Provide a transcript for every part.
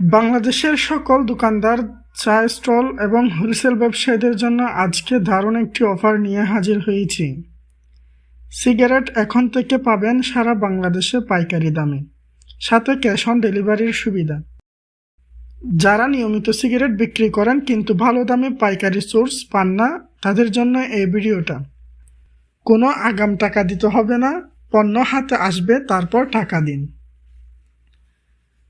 বাংলাদেশের সকল দোকানদার চা স্টল এবং হোলসেল ব্যবসায়ীদের জন্য আজকে দারুণ একটি অফার নিয়ে হাজির হয়েছি। সিগারেট এখন থেকে পাবেন সারা বাংলাদেশে পাইকারি দামে। সাথে ক্যাশ অন ডেলিভারির সুবিধা। যারা নিয়মিত সিগারেট বিক্রি করেন কিন্তু ভালো দামে পাইকারি সোর্স পান না, তাদের জন্য এই ভিডিওটা। কোনো আগাম টাকা দিতে হবে না, পণ্য হাতে আসবে, তারপর টাকা দিন।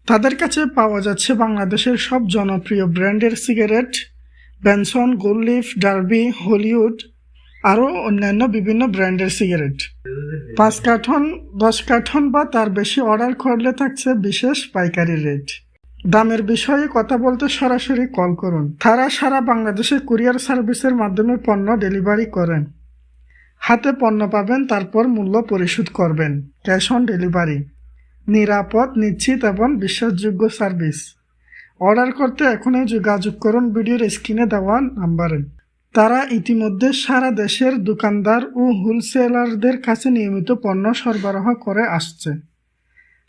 তাদের কাছে পাওয়া যাচ্ছে বাংলাদেশের সব জনপ্রিয় ব্র্যান্ডের cigarette Benson Gold Leaf, Derby, Hollywood, আরও অন্যান্য বিভিন্ন ব্র্যান্ডের সিগারেট। পাঁচ কার্টন, দশ কার্টন বা তার বেশি অর্ডার করলে থাকছে বিশেষ পাইকারি রেট। দামের বিষয়ে কথা বলতে সরাসরি কল করুন। তারা সারা বাংলাদেশে কুরিয়ার সার্ভিসের মাধ্যমে পণ্য ডেলিভারি করেন। হাতে পণ্য পাবেন, তারপর মূল্য পরিশোধ করবেন। Cash on delivery. নিরাপদ, নিশ্চিত এবং বিশ্বাসযোগ্য সার্ভিস। অর্ডার করতে এখনই যোগাযোগ করুন ভিডিওর স্ক্রিনে দেওয়া নাম্বারে। তারা ইতিমধ্যে সারা দেশের দোকানদার ও হোলসেলারদের কাছে নিয়মিত পণ্য সরবরাহ করে আসছে।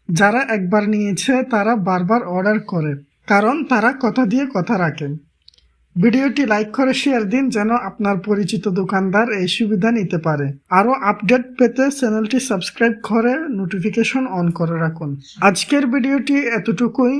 যারা একবার নিয়েছে, তারা বারবার অর্ডার করে, কারণ তারা কথা দিয়ে কথা রাখেন ভিডিওটি লাইক করে শেয়ার দিন যেন আপনার পরিচিত দোকানদার এই সুবিধা নিতে পারে। আরও আপডেট পেতে চ্যানেলটি সাবস্ক্রাইব করে নোটিফিকেশন অন করে রাখুন। আজকের ভিডিওটি এতটুকুই।